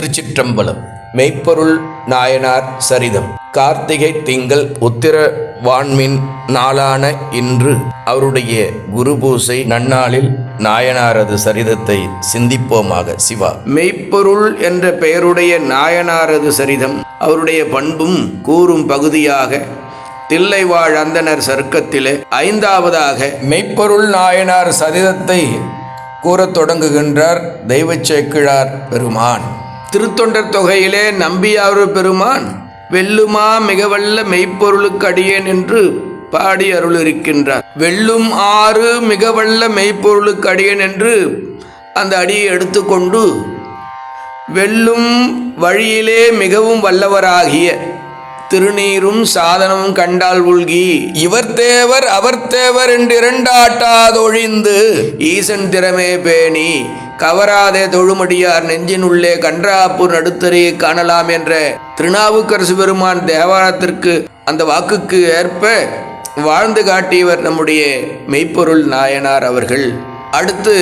திருச்சிற்றம்பலம். மெய்ப்பொருள் நாயனார் சரிதம். கார்த்திகை திங்கள் உத்திர வான்மின் நாளான இன்று அவருடைய குரு பூசை நன்னாளில் நாயனாரது சரிதத்தை சிந்திப்போமாக சிவா. மெய்ப்பொருள் என்ற பெயருடைய நாயனாரது சரிதம் அவருடைய பண்பும் கூறும் பகுதியாக தில்லைவாழ் அந்தனர் சர்க்கத்திலே ஐந்தாவதாக மெய்ப்பொருள் நாயனார் சரிதத்தை கூறத் தொடங்குகின்றார் தெய்வச் சேக்கிழார் பெருமான். திருத்தொண்டர் தொகையிலே நம்பியாரு பெருமான் வெல்லுமா மிகவல்ல மெய்ப்பொருளுக்கு அடியேன் என்று பாடி அருள் இருக்கின்றார் வெல்லும் ஆறு மிகவல்ல மெய்ப்பொருளுக்கு அடியேன் என்று அந்த அடியை எடுத்துக்கொண்டு வெல்லும் வழியிலே மிகவும் வல்லவராகிய திருநீரும் சாதனமும் கண்டால் உள்கி இவர் தேவர் அவர் தேவர் என்று இரண்டாட்டாதொழிந்து ஈசன் திறமே பேணி கவராதே தொழுமடியார் நெஞ்சின் உள்ளே கன்றாப்பூர் நடுத்தரையை காணலாம் என்ற திருநாவுக்கரசு பெருமான் தேவாரத்திற்கு அந்த வாக்குக்கு ஏற்ப வாழ்ந்து காட்டியவர் நம்முடைய மெய்ப்பொருள் நாயனார் அவர்கள். அடுத்து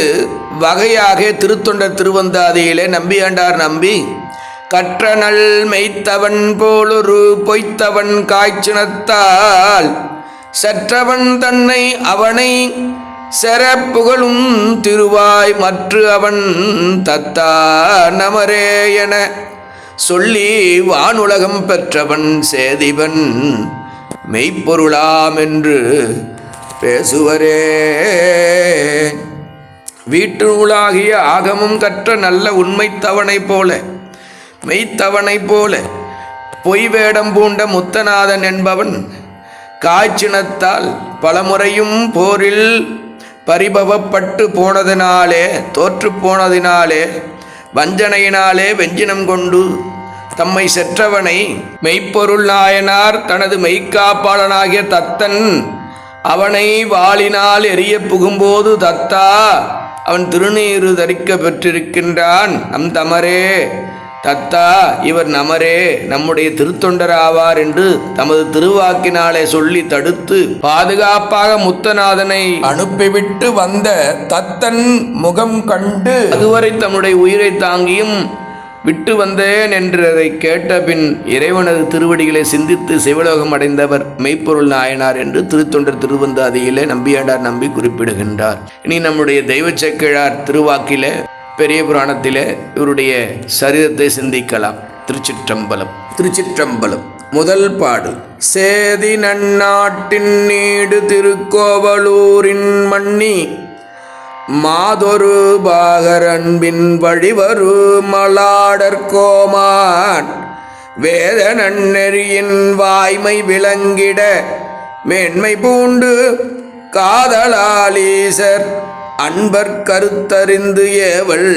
வகையாக திருத்தொண்டர் திருவந்தாதியிலே நம்பியாண்டார் நம்பி கற்றனல் மெய்த்தவன் போலொரு பொய்த்தவன் காய்ச்சினத்தால் சற்றவன் தன்னை அவனை செரப்புகழும் திருவாய் மற்ற அவன் தத்தா நமரே என சொல்லி வானுலகம் பெற்றவன் சேதிவன் மெய்ப்பொருளாம் என்று பேசுவரே. வீட்டு நூலாகிய ஆகமும் கற்ற நல்ல உண்மைத்தவனைப் போல மெய்த்தவனைப் போல பொய் வேடம் பூண்ட முத்தநாதன் என்பவன் காய்ச்சினத்தால் பலமுறையும் போரில் பரிபவப்பட்டு போனதினாலே தோற்று போனதினாலே வஞ்சனையினாலே வெஞ்சினம் கொண்டு தம்மை செற்றவனை மெய்ப்பொருள் நாயனார் தனது மெய்க்காப்பாளனாகிய தத்தன் அவனை வாளினால் எரிய புகும்போது தத்தா அவன் திருநீறு தரிக்க பெற்றிருக்கின்றான். நம் தமரே தத்தா இவர் நமரே நம்முடைய திருத்தொண்டர் ஆவார் என்று தமது திருவாக்கினாலே சொல்லி தடுத்து பாதுகாப்பாக முத்தநாதனை அனுப்பிவிட்டு வந்த தத்தன் முகம் கண்டு அதுவரை தம்முடைய உயிரை தாங்கியும் விட்டு வந்தேன் என்றதை கேட்ட பின் இறைவனது திருவடிகளை சிந்தித்து சிவலோகம் அடைந்தவர் மெய்ப்பொருள் நாயனார் என்று திருத்தொண்டர் திருவந்தாதியிலே நம்பியாண்டார் நம்பி குறிப்பிடுகின்றார். இனி நம்முடைய தெய்வ செக்கிழார் திருவாக்கிலே பெரிய புராணத்தில் இவருடைய சரிதத்தை சிந்திக்கலாம். திருச்சிற்றம்பலம். திருச்சிற்றம்பலம். முதல் பாடு. சேதி நன்னாட்டின் நீடு திருக்கோவலூரின் மண்ணி. மாதொரு பாகரன்பின் வழிவரு மலாடர் கோமான். வேத நன்னெறியின் வாய்மை விளங்கிட. மேன்மை பூண்டு காதலாலீசர் அன்பர் கருத்தறிந்து ஏவல்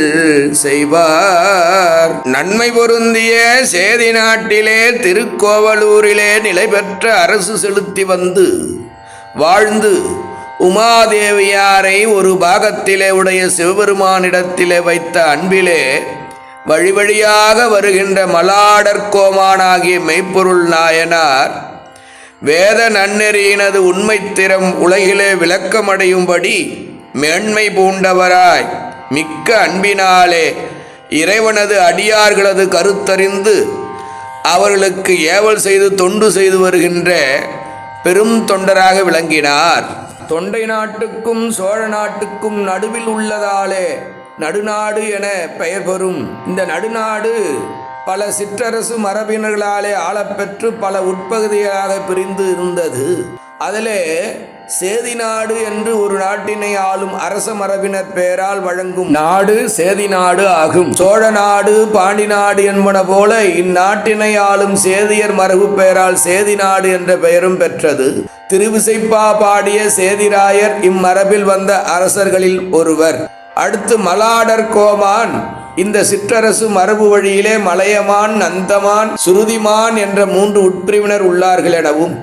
செய்வார். நன்மை பொருந்திய சேதி நாட்டிலே திருக்கோவலூரிலே நிலை பெற்ற அரசு செலுத்தி வந்து வாழ்ந்து உமாதேவியாரை ஒரு பாகத்திலே உடைய சிவபெருமானிடத்திலே வைத்த அன்பிலே வழி வழியாக வருகின்ற மலாடற்கோமானாகிய மெய்ப்பொருள் நாயனார் வேத நன்னெறியினது உண்மைத்திறம் உலகிலே விளக்கமடையும்படி மேன்மை பூண்டவராய் மிக்க அன்பினாலே இறைவனது அடியார்களது கருத்தறிந்து அவர்களுக்கு ஏவல் செய்து தொண்டு செய்து வருகின்ற பெரும் தொண்டராக விளங்கினார். தொண்டை நாட்டுக்கும் சோழ நாட்டுக்கும் நடுவில் உள்ளதாலே நடுநாடு என பெயர் பெறும். இந்த நடுநாடு பல சிற்றரசு மரபினர்களாலே ஆளப்பெற்று பல உட்பகுதிகளாக பிரிந்து இருந்தது. அதிலே சேதி நாடு என்று ஒரு நாட்டினை ஆளும் அரச மரபினர் பெயரால் வழங்கும் நாடு சேதி நாடு ஆகும். சோழ நாடு பாண்டி நாடு என்பன போல இந்நாட்டினை ஆளும் சேதியர் மரபு பெயரால் சேதி நாடு என்ற பெயரும் பெற்றது. திருவிசைப்பா பாடிய சேதிராயர் இம்மரபில் வந்த அரசர்களில் ஒருவர். அடுத்து மலாடர் கோமான். இந்த சிற்றரசு மரபு வழியிலே மலையமான் நந்தமான் சுருதிமான் என்ற மூன்று உட்பிரிவினர் உள்ளார்கள் எனவும்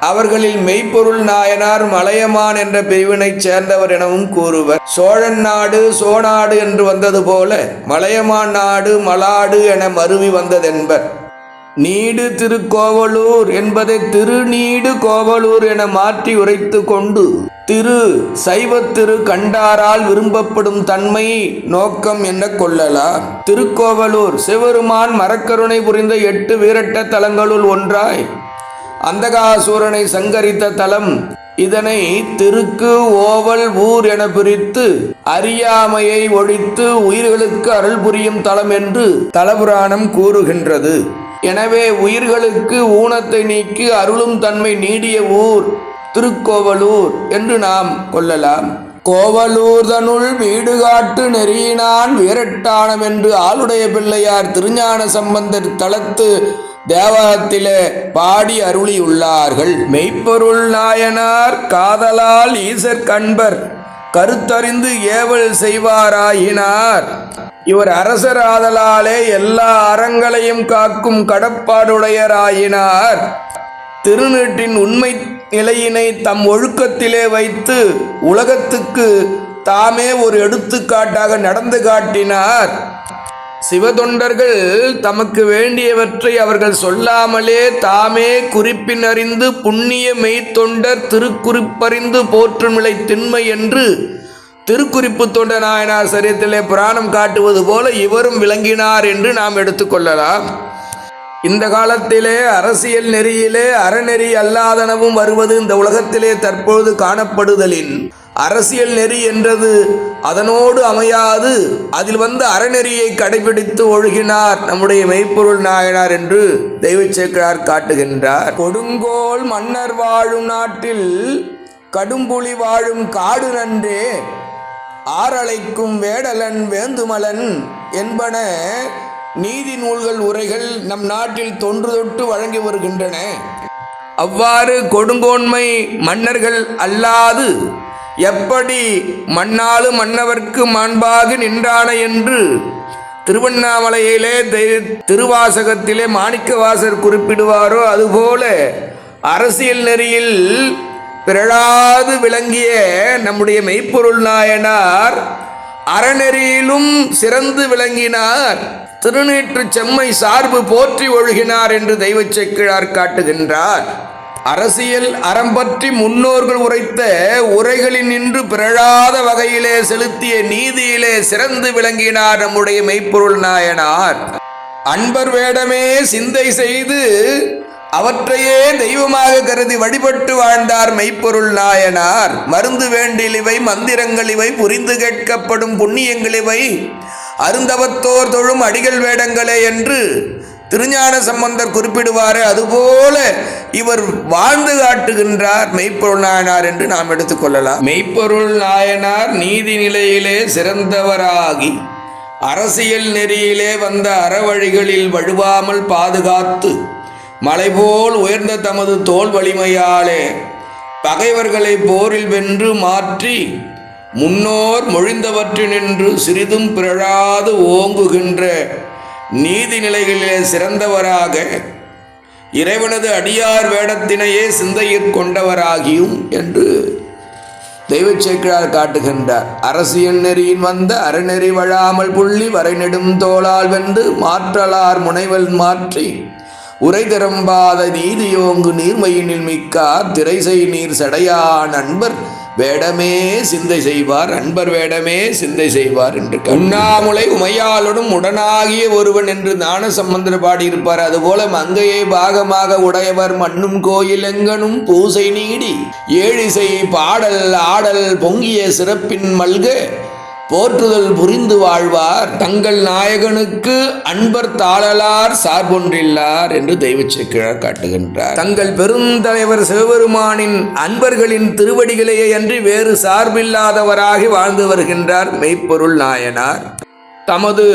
அவர்களில் மெய்ப்பொருள் நாயனார் மலையமான் என்ற பிரிவினைச் சேர்ந்தவர் எனவும் கூறுவர். சோழன் நாடு சோநாடு என்று வந்தது போல மலையமான் நாடு மலாடு என மருவி வந்ததென்பர். நீடு திருக்கோவலூர் என்பதை திருநீடு கோவலூர் என மாற்றி உரைத்து கொண்டு திரு சைவத்திரு கண்டாரால் விரும்பப்படும் தன்மை நோக்கம் என்ன கொள்ளலாம்? திருக்கோவலூர் சிவருமான் மரக்கருணை புரிந்த எட்டு வீரட்ட தலங்களுள் ஒன்றாய் அந்தகாசூரனை சங்கரித்த தலம் இதனை திருக்கு ஓவல் ஊர் என பிரித்து அறியாமையை ஒழித்து உயிர்களுக்கு அருள் புரியும் தலம் என்று தலபுராணம் கூறுகின்றது. எனவே உயிர்களுக்கு ஊனத்தை நீக்கி அருளும் தன்மை நீடிய ஊர் திருக்கோவலூர் என்று நாம் கொள்ளலாம். கோவலூர்தனுள் வீடு காட்டு நெறியினான் வீரட்டானம் என்று ஆளுடைய பிள்ளையார் திருஞான சம்பந்தர் தளத்து தேவாரத்திலே பாடி அருளியுள்ளார்கள். மெய்ப்பொருள் நாயனார் காதலால் ஈசர் கண்பர் கருத்தறிந்து ஏவல் செய்வாராயினார். இவர் அரசராதலாலே எல்லா அறங்களையும் காக்கும் கடப்பாடுடையராயினார். திருநீட்டின் உண்மை நிலையினை தம் ஒழுக்கத்திலே வைத்து உலகத்துக்கு தாமே ஒரு எடுத்துக்காட்டாக நடந்து காட்டினார். சிவதொண்டர்கள் தமக்கு வேண்டியவற்றை அவர்கள் சொல்லாமலே தாமே குறிப்பினறிந்து புண்ணிய மெய்த்தொண்டர் திருக்குறிப்பறிந்து போற்றும் நிலை திண்மை என்று திருக்குறிப்பு தொண்ட நாயனார் சரியத்திலே புராணம் காட்டுவது போல இவரும் விளங்கினார் என்று நாம் எடுத்துக்கொள்ளலாம் இந்த காலத்திலே அரசியல் நெறியிலே அறநெறி அல்லாதனவும் வருவது இந்த உலகத்திலே தற்பொழுது காணப்படுதலின். அரசியல் நெறி என்றது அதனோடு அமையாது. அதில் வந்து அறநெறியை கடைபிடித்து ஒழுகினார் நம்முடைய மெய்ப்பொருள் நாயனார் என்று தெய்வச் காட்டுகின்றார். கொடுங்கோல் மன்னர் வாழும் நாட்டில் கடும்புலி வாழும் காடு நன்றே. ஆரலைக்கும் வேடலன் வேந்துமலன் என்பன நீதி நூல்கள் உரைகள் நம் நாட்டில் தொன்று தொட்டு வழங்கி வருகின்றன. அவ்வாறு கொடுங்கோன்மை மன்னர்கள் அல்லாது எப்படி மண்ணாளு மன்னவர்க்கு மாண்பாக நின்றான என்று திருவண்ணாமலையிலே தெ- திருவாசகத்திலே மாணிக்கவாசர் குறிப்பிடுவாரோ அதுபோல அரசியல் நெறியில் பிறழாது விளங்கிய நம்முடைய மெய்ப்பொருள் நாயனார் அறநெறியிலும் சிறந்து விளங்கினார். திருநீற்று செம்மை சார்பு போற்றி ஒழுகினார் என்று தெய்வ செக்கிழார் காட்டுகின்றார். அரசியல் அறம்பற்றி முன்னோர்கள் உரைத்த உரைகளின் நின்று பிறழாத வகையிலே செலுத்திய நீதியிலே சிறந்து விளங்கினார் நம்முடைய மெய்ப்பொருள் நாயனார். அன்பர் வேடமே சிந்தை செய்து அவற்றையே தெய்வமாக கருதி வழிபட்டு வாழ்ந்தார் மெய்ப்பொருள் நாயனார். மருந்து வேண்டில் இவை மந்திரங்கள் இவை புரிந்து கேட்கப்படும் புண்ணியங்கள் இவை. அருந்தவத்தோர் தொழும் அடிகள் வேடங்களே என்று திருஞான சம்பந்தர் குறிப்பிடுவார் அதுபோல இவர் வாழ்ந்து காட்டுகின்றார் மெய்ப்பொருள் நாயனார் என்று நாம் எடுத்துக்கொள்ளலாம் மெய்ப்பொருள் நாயனார் நீதி நிலையிலே சிறந்தவராகி அரசியல் நெறியிலே வந்த அறவழிகளில் வழுவாமல் பாதுகாத்து மலைபோல் உயர்ந்த தமது தோல் வலிமையாலே பகைவர்களை போரில் வென்று மாற்றி முன்னோர் மொழிந்தவற்றினின்று சிறிதும் பிறழாது ஓங்குகின்ற நீதி நிலைகளிலே சிறந்தவராக இறைவனது அடியார் வேடத்தினையே சிந்தையிற் கொண்டவராகியும் என்று தெய்வச் சேக்கிழார் காட்டுகின்றார். அரசியல் நெறியின் வந்த அறநெறி வழாமல் புள்ளி வரை நெடும் தோளால் வென்று மாற்றலார் முனைவல் மாற்றி உரை திறம்பாத நீதியோங்கு நீர்மையினில் மிக்கார் திரைசை நீர் சடையான் அன்பர் வேடமே சிந்தை செய்வார் அன்பர் வேடமே சிந்தை செய்வார் என்று உண்ணாமுலை உமையாளுடன் உடனாகிய ஒருவன் என்று ஞான சம்பந்தர் பாடியிருப்பார். அதுபோல மங்கையை பாகமாக உடையவர் மண்ணும் கோயில் எங்கனும் பூசை நீடி. ஏழிசை பாடல் ஆடல் பொங்கிய சிறப்பின் மல்க. போற்றுதல் புரிந்து வாழ்வார். தங்கள் நாயகனுக்கு அன்பர் தாழலார் சார்பொன்றில்லார் என்று தெய்வச் காட்டுகின்றார். தங்கள் பெருந்தலைவர் சிவபெருமானின் அன்பர்களின் திருவடிகளையே அன்றி வேறு சார்பில்லாதவராகி வாழ்ந்து வருகின்றார் மெய்ப்பொருள் நாயனார். தமது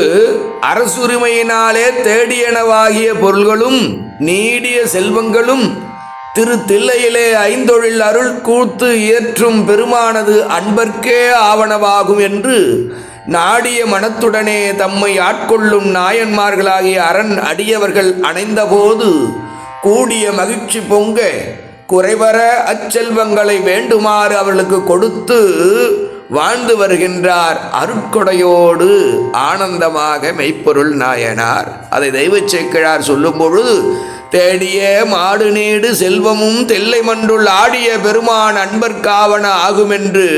அரசுரிமையினாலே தேடியனவாகிய பொருள்களும் நீடிய செல்வங்களும் திரு தில்லையிலே ஐந்தொழில் அருள் கூத்து இயற்றும் பெருமானது அன்பர்க்கே ஆவணவாகும் என்று நாடிய மனத்துடனே தம்மை ஆட்கொள்ளும் நாயன்மார்களாகிய அரண் அடியவர்கள் அணைந்தபோது கூடிய மகிழ்ச்சி பொங்க குறைவர அச்செல்வங்களை வேண்டுமாறு அவர்களுக்கு கொடுத்து வாழ்ந்து வருகின்றார் அருட்கொடையோடு ஆனந்தமாக மெய்ப்பொருள் நாயனார். அதை தெய்வச் சேக்கிழார் சொல்லும் பொழுது தேடிய மாடு நீடு செல்வமும் தெல்லை மன்றுள் ஆடிய பெருமான் அன்பர்காவன ஆகுமென்று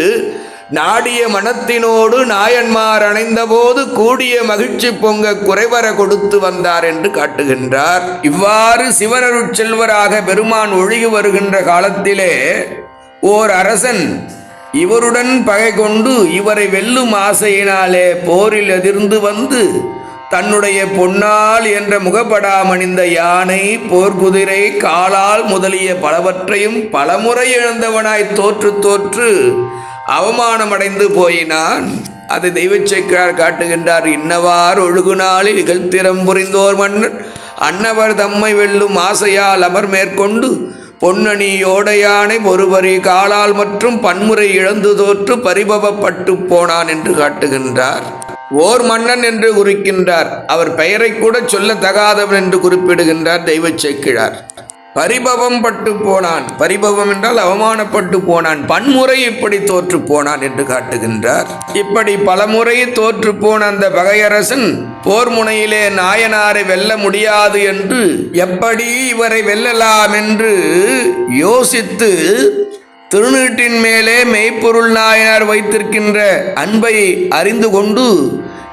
நாடிய மனத்தினோடு நாயன்மார் அணைந்தபோது கூடிய மகிழ்ச்சி பொங்க குறைவர கொடுத்து வந்தார் என்று காட்டுகின்றார். இவ்வாறு சிவனருட் செல்வராக பெருமான் ஒழுகி வருகின்ற காலத்திலே ஓர் அரசன் இவருடன் பகை கொண்டு இவரை வெல்லும் ஆசையினாலே போரில் எதிர்ந்து வந்து தன்னுடைய பொன்னால் என்ற முகப்படாமணிந்த யானை போர்க்குதிரை காலால் முதலிய பலவற்றையும் பலமுறை இழந்தவனாய் தோற்று தோற்று அவமானமடைந்து போயினான். அது தெய்வச்சைக்கார் காட்டுகின்றார். இன்னவார் ஒழுகு நாளில் இகழ்த்திறம் புரிந்தோர் மன்னர் அன்னவர் தம்மை வெல்லும் ஆசையால் அமர் மேற்கொண்டு பொன்னணி ஓடையானை ஒருவரி காலால் மற்றும் பன்முறை இழந்து தோற்று பரிபவப்பட்டு போனான் என்று காட்டுகின்றார். ஓர் மன்னன் என்று குறிக்கின்றார். அவர் பெயரை கூட சொல்ல தகாதவன் என்று குறிப்பிடுகின்றார் தெய்வ சேக்கிழார் பரிபவம் பட்டு போனான். பரிபவம் என்றால் அவமானப்பட்டு போனான். பன்முறை இப்படி தோற்று போனான் என்று காட்டுகின்றார். இப்படி பலமுறை தோற்று போன அந்த பகையரசன் போர் முனையிலே நாயனாரை வெல்ல முடியாது என்று எப்படி இவரை வெல்லலாம்? என்று யோசித்து திருநீட்டின் மேலே மெய்ப்பொருள் நாயனார் வைத்திருக்கின்ற அன்பை அறிந்து கொண்டு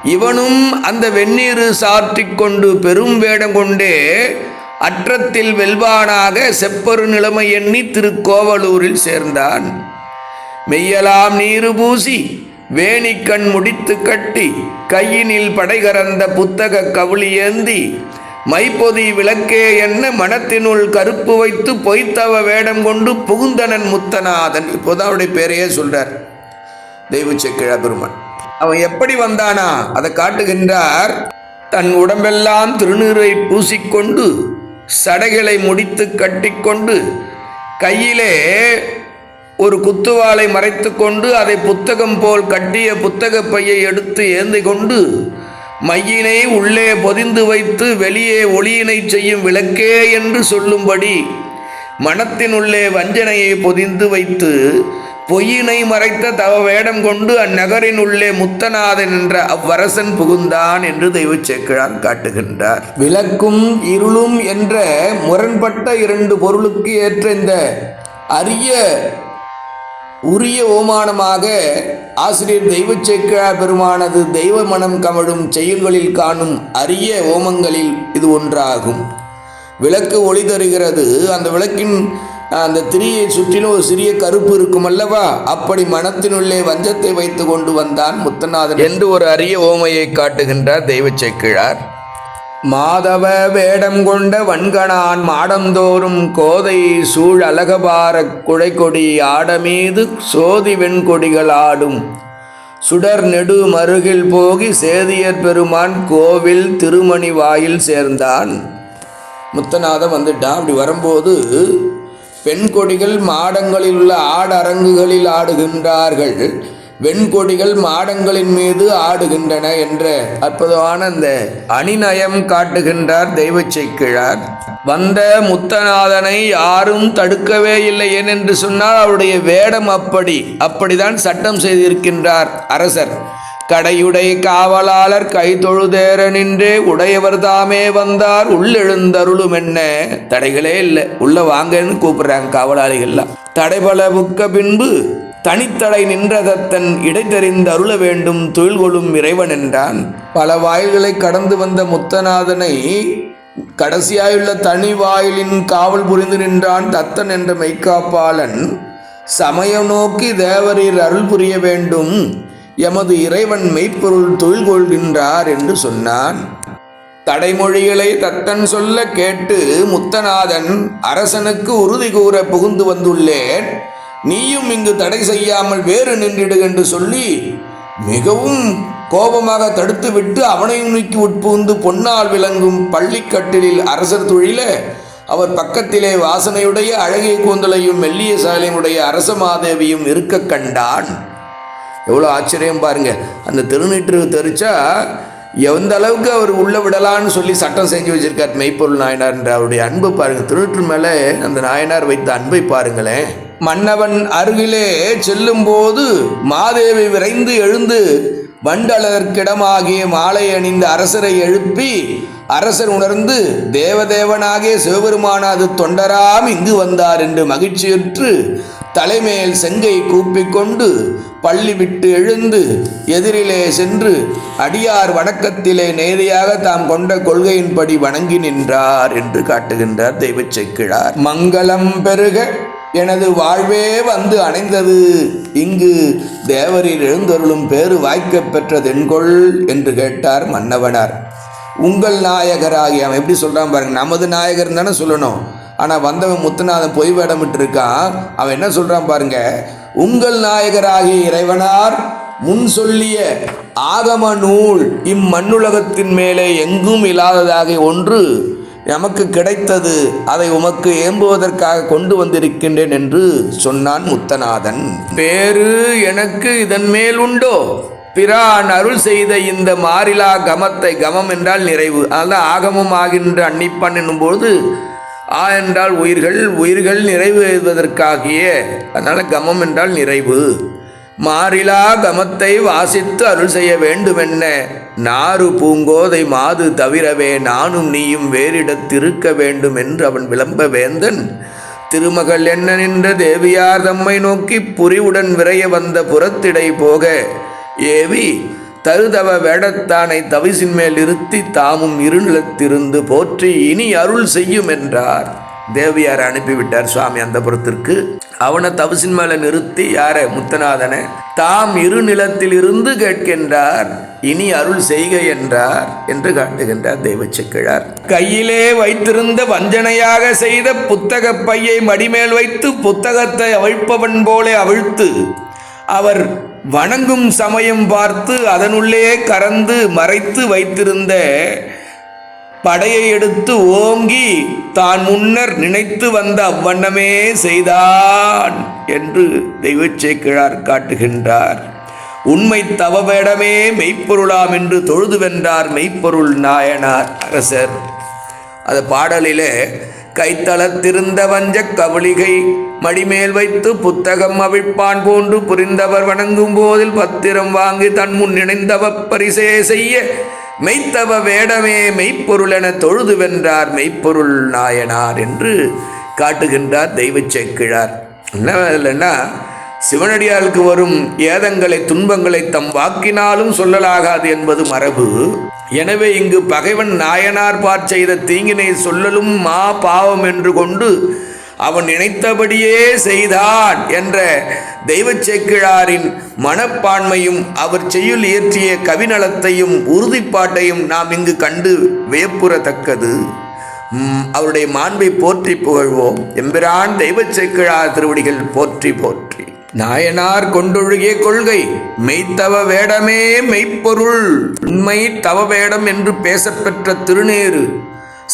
இவனும் அந்த வெந்நீர் சாற்றிக் கொண்டு பெரும் வேடம் கொண்டே அற்றத்தில் வெல்வானாக செப்பரு நிலைமை எண்ணி திருக்கோவலூரில் சேர்ந்தான். மெய்யலாம் நீரு பூசி வேணிக்கண் முடித்து கட்டி கையினில் படைகரந்த புத்தக கவுளி ஏந்தி மைப்பொதி விளக்கே என்ன மனத்தினுள் கருப்பு வைத்து பொய்த்தவ வேடம் கொண்டு புகுந்தனன் முத்தநாதன். இப்போதான் அவருடைய பேரையே சொல்றார். தெய்வச்சக்கிழா பெருமான். அவன் எப்படி வந்தானா? அதை காட்டுகின்றார். தன் உடம்பெல்லாம் திருநீரை பூசிக்கொண்டு சடைகளை முடித்து கட்டிக்கொண்டு கையிலே ஒரு குத்துவாளை மறைத்து கொண்டு அதை புத்தகம் போல் கட்டிய புத்தக பையை எடுத்து ஏந்தி கொண்டு மையினை உள்ளே பொதிந்து வைத்து வெளியே ஒளியினை செய்யும் விளக்கே என்று சொல்லும்படி மனத்தினுள்ளே வஞ்சனையை பொதிந்து வைத்து பொய்யினை மறைத்த தவ வேடம் கொண்டு அந்நகரின் உள்ளே முத்தநாதன் என்ற அவ்வரசன் புகுந்தான் என்று தெய்வ சேக்கிழார் காட்டுகின்றார். விளக்கும் இருளும் என்ற முரண்பட்ட இரண்டு பொருளுக்கு ஏற்ற இந்த அரிய உரிய ஓமானமாக ஆசிரியர் தெய்வ சேக்கிழார் பெருமானது தெய்வ மனம் கமழும் செயல்களில் காணும் அரிய ஓமங்களில் இது ஒன்றாகும். விளக்கு ஒளி தருகிறது. அந்த விளக்கின் அந்த திரியை சுற்றிலும் ஒரு சிறிய கருப்பு இருக்கும் அல்லவா? அப்படி மனத்தினுள்ளே வஞ்சத்தை வைத்து கொண்டு வந்தான் முத்தநாதன். என்று ஒரு அரிய ஓமையை காட்டுகின்றார் தெய்வ செக்கிழார். மாதவ வேடம் கொண்ட வன்கணான் மாடந்தோறும் கோதை சூழ் அழகபாரக் குழைக்கொடி ஆடமீது சோதி வெண்கொடிகள் ஆடும். சுடர் நெடு மருகில் போகி சேதியர் பெருமான் கோவில் திருமணி வாயில் சேர்ந்தான். முத்தநாதன் வந்துட்டான். அப்படி வரும்போது பெண் கொடிகள் மாடங்களில் உள்ள ஆடரங்குகளில் ஆடுகின்றார்கள். வெண்கொடிகள் மாடங்களின் மீது ஆடுகின்றன என்ற அற்புதமான அந்த அணிநயம் காட்டுகின்றார் தெய்வ செய்கிழார் வந்த முத்தநாதனை யாரும் தடுக்கவே இல்லை ஏனென்று சொன்னால் அவருடைய வேடம் அப்படி. அப்படிதான் சட்டம் செய்திருக்கின்றார் அரசர். கடையுடை காவலாளர் கை தொழுதேற நின்றே உடையவர் தாமே வந்தார். உள்ளெழுந்தருளும் என்ன? தடைகளே இல்லை. உள்ள வாங்கன்னு கூப்பிடுறாங்க காவலாளிகள்லாம். தடைபல புக்க பின்பு தனித்தடை நின்றதத்தன் இடைத்தறிந்து அருள வேண்டும் தொழில் கொள்ளும் இறைவன் என்றான். பல வாயில்களை கடந்து வந்த முத்தநாதனை கடைசியாயுள்ள தனி வாயிலின் காவல் புரிந்து நின்றான் தத்தன் என்ற மெய்க்காப்பாளன். சமயம் நோக்கி தேவரீர் அருள் புரிய வேண்டும். எமது இறைவன் மெய்ப்பொருள் தொழில் கொள்கின்றார் என்று சொன்னான். தடைமொழிகளை தத்தன் சொல்ல கேட்டு முத்தநாதன் அரசனுக்கு உறுதி கூற புகுந்து வந்துள்ளேன். நீயும் இங்கு தடை செய்யாமல் வேறு நின்றிடு என்று சொல்லி மிகவும் கோபமாக தடுத்துவிட்டு அவனையும் நீக்கி உட்புகுந்து பொன்னால் விளங்கும் பள்ளிக்கட்டிலில் அரசர் தொழில அவர் பக்கத்திலே வாசனையுடைய அழகிய கூந்தலையும் மெல்லிய சாலையுடைய அரச மாதேவியும் இருக்க கண்டான். எவ்வளோ ஆச்சரியம் பாருங்கள் அந்த திருநீற்று தெரிச்சா எந்த அளவுக்கு அவர் உள்ளே விடலான்னு சொல்லி சட்டம் செஞ்சு வச்சிருக்கார் மெய்ப்பொருள் நாயனார் என்ற அவருடைய அன்பு பாருங்கள் திருநீற்று மேலே அந்த நாயனார் வைத்த அன்பை பாருங்களேன். மன்னவன் அருகிலே செல்லும்போது மாதேவி விரைந்து எழுந்து வண்டலதற்கிடமாகிய மாலை அணிந்த அரசரை எழுப்பி அரசர் உணர்ந்து தேவதேவனாகிய சிவபெருமானது தொண்டராம் இங்கு வந்தார் என்று மகிழ்ச்சியுற்று தலைமேல் செங்கை கூப்பிக்கொண்டு பள்ளி விட்டு எழுந்து எதிரிலே சென்று அடியார் வணக்கத்திலே நேரடியாக தாம் கொண்ட கொள்கையின்படி வணங்கி நின்றார் என்று காட்டுகின்றார் தெய்வ செக்கிழார். மங்களம் பெருக. எனது வாழ்வே வந்து அணைந்தது. இங்கு தேவரில் எழுந்தருளும் பேறு வாய்க்கப் பெற்றதென்கொள் என்று கேட்டார் மன்னவனார். உங்கள் நாயகராகி அவன் எப்படி சொல்கிறான் பாருங்க. நமது நாயகர் தானே சொல்லணும். ஆனால் வந்தவன் முத்துநாதன் பொய் வேடமிட்டு இருக்கான் அவன் என்ன சொல்கிறான் பாருங்க. உங்கள் நாயகராகிய இறைவனார் முன் சொல்லிய ஆகம நூல் இம்மண்ணுலகத்தின் மேலே எங்கும் இல்லாததாக ஒன்று நமக்கு கிடைத்தது. அதை உமக்கு ஏம்புவதற்காக கொண்டு வந்திருக்கின்றேன் என்று சொன்னான் முத்தநாதன். பேரு எனக்கு இதன் மேல் உண்டோ? பிரான் அருள் செய்த இந்த மாறிலா கமத்தை கமம் என்றால் நிறைவு. அதனால் ஆகமம் ஆகின்ற அன்னிப்பான் என்னும்போது ஆ என்றால் உயிர்கள் உயிர்கள் நிறைவு எழுவதற்காகிய அதனால் கமம் என்றால் நிறைவு. மாறிலா கமத்தை வாசித்து அருள் செய்ய வேண்டுமென்ன நாறு பூங்கோதை மாது தவிரவே நானும் நீயும் வேறிடத்திருக்க வேண்டும் என்று அவன் விளம்ப வேந்தன். திருமகள் என்ன நின்ற தேவியார் தம்மை நோக்கி புரிவுடன் விரைய வந்த புறத்திடை போக ஏவி தருதவ வேடத்தானை தவிசின் மேல் இருத்தி தாமும் இருநிலத்திருந்து போற்றி இனி அருள் செய்யும் என்றார் தேவியார் அனுப்பிவிட்டார் சுவாமி அந்த புறத்திற்கு. அவனை தவிசின் மேல நிறுத்தி யார முத்தநாதனை தாம் இருநிலத்தில் இருந்து கேட்கின்றார் இனி அருள் செய்க என்றார் என்று காட்டுகின்றார் தெய்வ செக்கிழார். கையிலே வைத்திருந்த வஞ்சனையாக செய்த புத்தக பையை மடிமேல் வைத்து புத்தகத்தை அவிழ்ப்பவன் போலே அவிழ்த்து அவர் வணங்கும் சமயம் பார்த்து அதனுள்ளே கறந்து மறைத்து வைத்திருந்த படையை எடுத்து ஓங்கி தான் முன்னர் நினைத்து வந்த அவ்வண்ணமே செய்தான் என்று தெய்வச்சேக்கிழார் காட்டுகின்றார். உண்மை தவவேடமே மெய்ப்பொருளாம் என்று தொழுது வென்றார் மெய்ப்பொருள் நாயனார் அரசர். அந்த பாடலிலே கைத்தளத்திருந்த வஞ்சக் கவளிகை மடிமேல் வைத்து புத்தகம் அவிழ்ப்பான் போன்று புரிந்தவர் வணங்கும் போதில் பத்திரம் வாங்கி தன் முன் நினைந்தவ பரிசே செய்ய மெய்த்தவ வேடமே மெய்ப்பொருளென தொழுது வென்றார் மெய்ப்பொருள் நாயனார் என்று காட்டுகின்றார் தெய்வச் செக்கிழார். என்ன இல்லைன்னா சிவனடியாளுக்கு வரும் ஏதங்களை துன்பங்களை தம் வாக்கினாலும் சொல்லலாகாது என்பது மரபு. எனவே இங்கு பகைவன் நாயனார் பார் செய்த தீங்கினை சொல்லலும் மா பாவம் என்று கொண்டு அவன் நினைத்தபடியே செய்தான் என்ற தெய்வச் சேக்கிழாரின் மனப்பான்மையும் அவர் செய்யுள் இயற்றிய கவிநலத்தையும் உறுதிப்பாட்டையும் நாம் இங்கு கண்டு வியப்புறத்தக்கது. அவருடைய மாண்பை போற்றி புகழ்வோம். எம்பிரான் தெய்வச் சேக்கிழார் திருவடிகள் போற்றி போற்றி. நாயனார் கொண்டொழுகிய கொள்கை மெய்த்தவ வேடமே மெய்ப்பொருள். உண்மை தவ வேடம் என்று பேசப்பெற்ற திருநேரு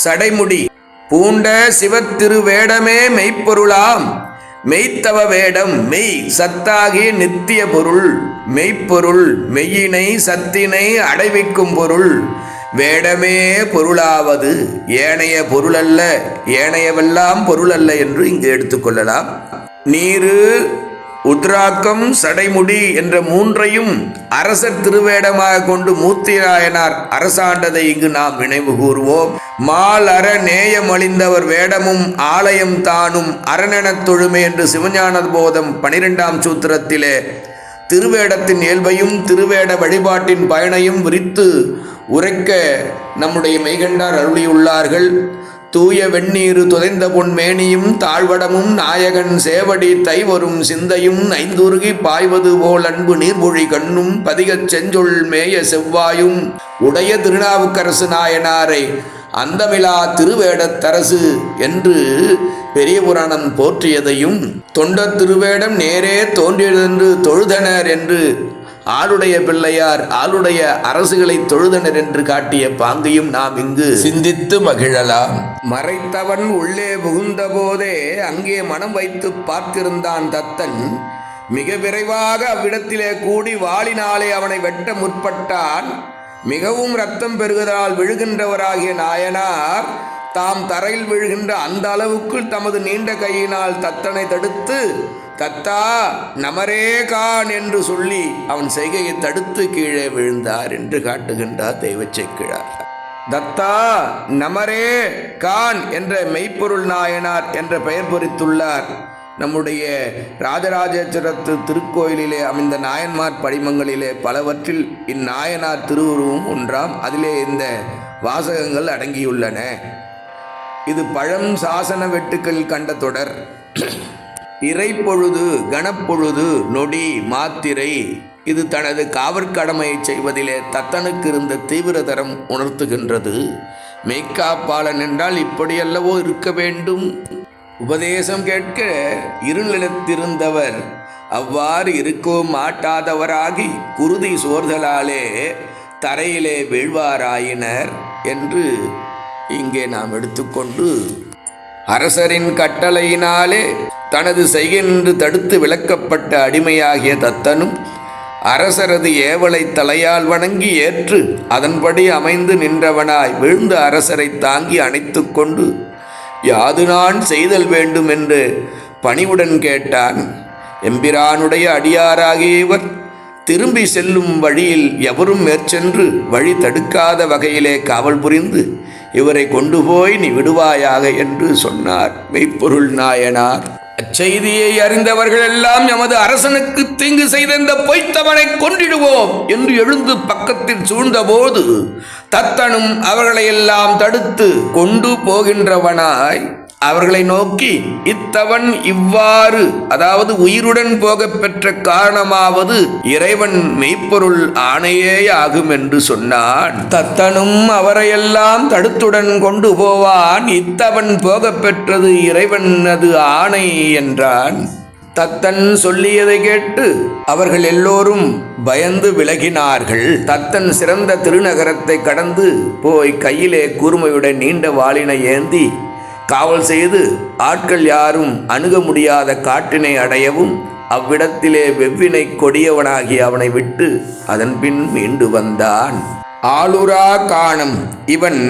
சடைமுடி பூண்ட சிவத்திரு வேடமே மெய்ப்பொருளாம். மெய்த்தவ வேடம் மெய் சத்தாகிய நித்திய பொருள். மெய்ப்பொருள் மெய்யினை சத்தினை அடைவிக்கும் பொருள். வேடமே பொருளாவது ஏனைய பொருளல்ல ஏனையவெல்லாம் பொருளல்ல என்று இங்கு எடுத்துக்கொள்ளலாம் நீரு உத்ராக்கம் சடைமுடி என்ற மூன்றையும் அரசர் திருவேடமாக கொண்டு மூத்திராயனார் அரசாண்டதை இங்கு நாம் நினைவு கூறுவோம். மால் அற நேயம் அழிந்தவர் வேடமும் ஆலயம் தானும் அரணெனத் தொழுமே என்று சிவஞான போதம் பனிரெண்டாம் சூத்திரத்திலே திருவேடத்தின் இயல்பையும் திருவேட வழிபாட்டின் பயனையும் விரித்து உரைக்க நம்முடைய மெய்கண்டார் அருளியுள்ளார்கள். தூய வெண்ணீர் துதைந்த பொன் மேனியும் தாழ்வடமும் நாயகன் சேவடி தைவரும் சிந்தையும் ஐந்துருகி பாய்வது போல் அன்பு நீர்மொழி கண்ணும் பதிகச் செஞ்சொல் மேய செவ்வாயும் உடைய திருநாவுக்கரசு நாயனாரை அந்தமிலா திருவேடத்தரசு என்று பெரிய புராணம் போற்றியதையும் தொண்டத் திருவேடம் நேரே தோன்றியதென்று தொழுதனர் என்று ஆளுடைய பிள்ளையார் ஆளுடைய அரசுகளை தொழுதனர் என்று காட்டிய பாங்கையும் நாம் இங்கு சிந்தித்து மகிழலாம். மறைத்தவன் உள்ளே புகுந்த போதே அங்கே மனம் வைத்து பார்த்திருந்தான் தத்தன். மிக விரைவாக அவ்விடத்திலே கூடி வாளினாலே அவனை வெட்ட முற்பட்டான். மிகவும் ரத்தம் பெருகுதலால் விழுகின்றவராகிய நாயனார் தாம் தரையில் விழுகின்ற அந்த அளவுக்கு தமது நீண்ட கையினால் தத்தனை தடுத்து தத்தா நமரே கான் என்று சொல்லி அவன் செய்கையை தடுத்து கீழே விழுந்தார் என்று காட்டுகின்றார் தெய்வச் செக்கிழார் தத்தா நமரே கான் என்ற மெய்ப்பொருள் நாயனார் என்ற பெயர் பொறித்துள்ளார். நம்முடைய ராஜராஜேஸ்வரத்து திருக்கோயிலிலே அமைந்த நாயன்மார் படிமங்களிலே பலவற்றில் இந்நாயனார் திருவுருவும் ஒன்றாம். அதிலே இந்த வாசகங்கள் அடங்கியுள்ளன. இது பழம் சாசன வெட்டுக்கள் கண்ட தொடர். இறைப்பொழுது கணப்பொழுது நொடி மாத்திரை. இது தனது காவற்கடமையை செய்வதிலே தத்தனுக்கு இருந்த தீவிரதரம் உணர்த்துகின்றது. மெய்க்காப்பாளன் என்றால் இப்படியல்லவோ இருக்க வேண்டும். உபதேசம் கேட்க இருநிலத்திருந்தவர் அவ்வாறு இருக்கவும் மாட்டாதவராகி குருதி சோர்தலாலே தரையிலே வீழ்வாராயினர் என்று இங்கே நாம் எடுத்துக்கொண்டு அரசரின் கட்டளையினாலே தனது செய்கென்று தடுத்து விளக்கப்பட்ட அடிமையாகிய தத்தனும் அரசரது ஏவலை தலையால் வணங்கி ஏற்று அதன்படி அமைந்து நின்றவனாய் விழுந்து அரசரை தாங்கி அணைத்து கொண்டு யாது நான் செய்தல் வேண்டும் என்று பணிவுடன் கேட்டான். எம்பிரானுடைய அடியாராகியவர் திரும்பி செல்லும் வழியில் எவரும் மேற்சென்று வழி தடுக்காத வகையிலே காவல் புரிந்து இவரை கொண்டு போய் நீ விடுவாயாக என்று சொன்னார். மெய்ப்பொருள் நாயனார். அச்செய்தியை அறிந்தவர்கள் எல்லாம் எமது அரசனுக்கு தீங்கு செய்த இந்த பொய்த்தவனை கொன்றிடுவோம் என்று எழுந்து பக்கத்தில் சூழ்ந்தபோது தத்தனும் அவர்களையெல்லாம் தடுத்து கொண்டு போகின்றவனாய். அவர்களை நோக்கி இத்தவன் இவ்வாறு அதாவது உயிருடன் போக பெற்ற காரணமாவது இறைவன் மெய்ப்பொருள் ஆணையே ஆகும் என்று சொன்னான். தத்தனும் அவரையெல்லாம் தடுத்துடன் கொண்டு போவான். இத்தவன் போக பெற்றது இறைவனது ஆணை என்றான். தத்தன் சொல்லியதை கேட்டு அவர்கள் எல்லோரும் பயந்து விலகினார்கள். தத்தன் சிறந்த திருநகரத்தை கடந்து போய் கையிலே கூர்மையுடன் நீண்ட வாளினை ஏந்தி காவல் செய்து ஆட்கள் யாரும் அணுக முடியாத காட்டினை அடையவும் அவ்விடத்திலே வெவ்வினை கொடியவனாகி அவனை விட்டு அதன்பின் மீண்டு வந்தான். ஆளுரா காணம். இவன்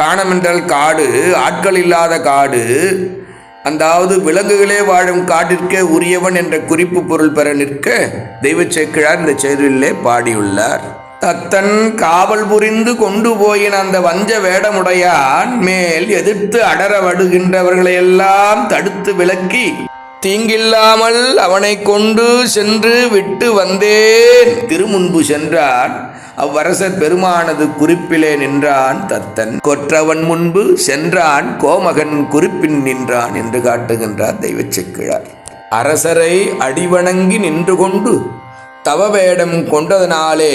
காணமென்றால் காடு ஆட்கள் இல்லாத காடு. அந்தாவது விலங்குகளே வாழும் காட்டிற்கே உரியவன் என்ற குறிப்பு பொருள் பெற நிற்க தெய்வச் சேக்கிழார் இந்த செயலிலே பாடியுள்ளார். தத்தன் காவல் புரிந்து கொண்டு போயின் அந்த வஞ்ச வேடமுடையான் மேல் எதிர்த்து அடரவடுகின்றவர்களையெல்லாம் தடுத்து விலக்கி தீங்கில்லாமல் அவனை கொண்டு சென்று விட்டு வந்தேன். திருமுன்பு சென்றான். அவ்வரசர் பெருமானது குறிப்பிலே நின்றான் தத்தன். கொற்றவன் முன்பு சென்றான். கோமகன் குறிப்பின் நின்றான் என்று காட்டுகின்றார் தெய்வச் செக்கிழார். அரசரை அடிவணங்கி நின்று கொண்டு தவவேடம் கொண்டதனாலே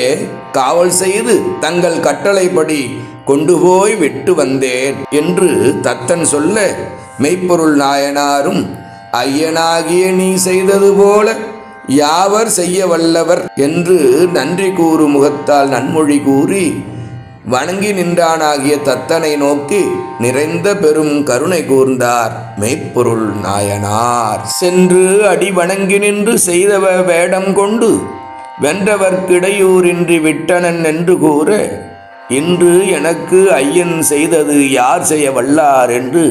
காவல் செய்து தங்கள் கட்டளைப்படி கொண்டு போய் விட்டு வந்தேன் என்று தத்தன் சொல்ல மெய்ப்பொருள் நாயனாரும் ஐயனாகிய நீ செய்தது போல யாவர் செய்ய வல்லவர்? என்று நன்றி கூறு முகத்தால் நன்மொழி கூறி வணங்கி நின்றானாகிய தத்தனை நோக்கி நிறைந்த பெரும் கருணை கூர்ந்தார். மெய்ப்பொருள் நாயனார். சென்று அடி வணங்கி நின்று செய்தவ வேடம் கொண்டு வென்றவர்க்கிடையூரின்றி விட்டனன் என்று கூற இன்று எனக்கு ஐயன் செய்தது யார் செய்ய வல்லார் என்று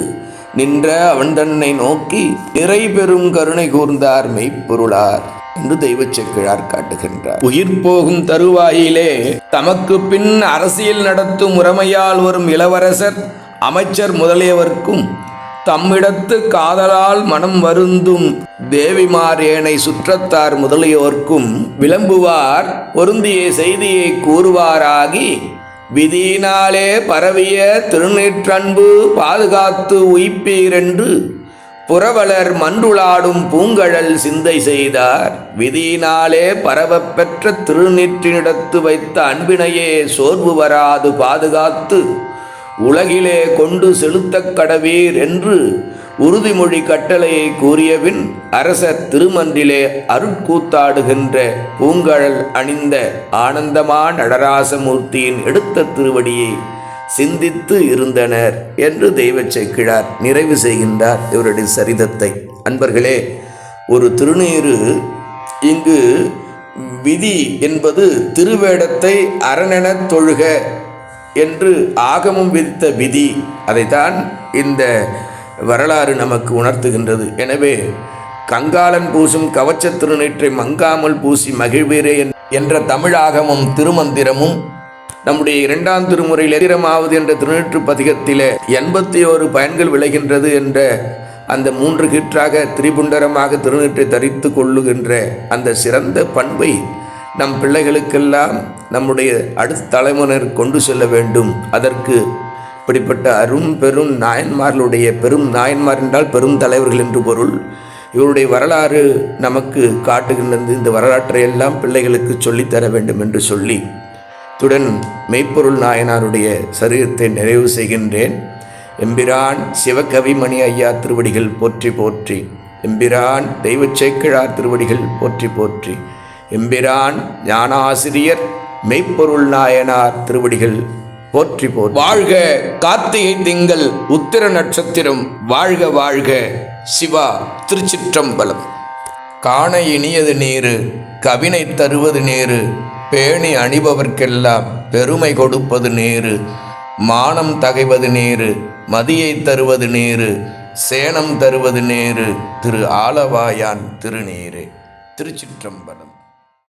நின்ற அவன் தன்னை நோக்கி நிறை பெரும் கருணை கூர்ந்தார் மெய்ப்பொருளார். என்று தெய்வ செக்கிழார் காட்டுகின்றார். உயிர் போகும் தருவாயிலே தமக்கு பின் அரசியல் நடத்தும் முறைமையால் வரும் இளவரசர் அமைச்சர் முதலியவர்க்கும் தம்மிடத்து காதலால் மனம் வருந்தும் தேவிமார் ஏனை சுற்றத்தார் முதலியோர்க்கும் விளம்புவார் பொருந்திய செய்தியை கூறுவாராகி விதியினாலே பரவிய திருநீற்றன்பு பாதுகாத்து உயிப்பீரென்று புறவலர் மன்றுளாடும் பூங்கழல் சிந்தை செய்தார். விதியினாலே பரவப்பெற்ற திருநீற்றினிடத்து வைத்த அன்பினையே சோர்வு வராது பாதுகாத்து உலகிலே கொண்டு செலுத்தக் கடவீர் என்று உறுதிமொழி கட்டளையை கூறியபின் அரசர் திருமன்றிலே அருட்கூத்தாடுகின்ற பூங்கழல் அணிந்த ஆனந்தமா நடராசமூர்த்தியின் எடுத்த திருவடியை சிந்தித்து இருந்தனர் என்று தெய்வச் செக்கிழார் நிறைவு செய்கின்றார் இவருடைய சரிதத்தை. அன்பர்களே ஒரு திருநீறு இங்கு விதி என்பது திருவேடத்தை அரணெனத் தொழுக என்று ஆகமம் விதித்த விதி. அதைத்தான் இந்த வரலாறு நமக்கு உணர்த்துகின்றது. எனவே கங்காளன் பூசும் கவச்ச திருநீற்றை மங்காமல் பூசி மகிழ்வீரே என்ற தமிழாகமும் திருமந்திரமும் நம்முடைய இரண்டாம் திருமுறையில் எதிரமாவது என்ற திருநூற்று பதிகத்திலே எண்பத்தி ஓரு பயன்கள் விளைகின்றது என்ற அந்த மூன்று கீற்றாக திரிபுண்டரமாக திருநீற்றை தரித்து கொள்ளுகின்ற அந்த சிறந்த பண்பை நம் பிள்ளைகளுக்கெல்லாம் நம்முடைய அடுத்த தலைமுறையினர் கொண்டு செல்ல வேண்டும். அதற்கு இப்படிப்பட்ட அரும் பெரும் நாயன்மார்களுடைய பெரும் நாயன்மார் என்றால் பெரும் தலைவர்கள் என்று பொருள். இவருடைய வரலாறு நமக்கு காட்டுகின்றது. இந்த வரலாற்றை எல்லாம் பிள்ளைகளுக்கு சொல்லித்தர வேண்டும் என்று சொல்லி துடன் மெய்ப்பொருள் நாயனாருடைய சரீரத்தை நிறைவு செய்கின்றேன். எம்பிரான் சிவகவிமணி ஐயா திருவடிகள் போற்றி போற்றி. எம்பிரான் தெய்வச்சேக்கிழார் திருவடிகள் போற்றி போற்றி. எம்பிரான் ஞானாசிரியர் மெய்ப்பொருள் நாயனார் திருவடிகள் போற்றி போ வாழ்க கார்த்திகை திங்கள் உத்திர நட்சத்திரம். வாழ்க வாழ்க சிவா திருச்சிற்றம்பலம். காண இனியது நீரு கவினை தருவது நேரு பேணி அணிபவர்க்கெல்லாம் பெருமை கொடுப்பது நேரு மானம் தகைவது நேரு மதியை தருவது நேரு சேனம் தருவது நேரு திரு ஆலவாயான் திருநீரே. திருச்சிற்றம்பலம்.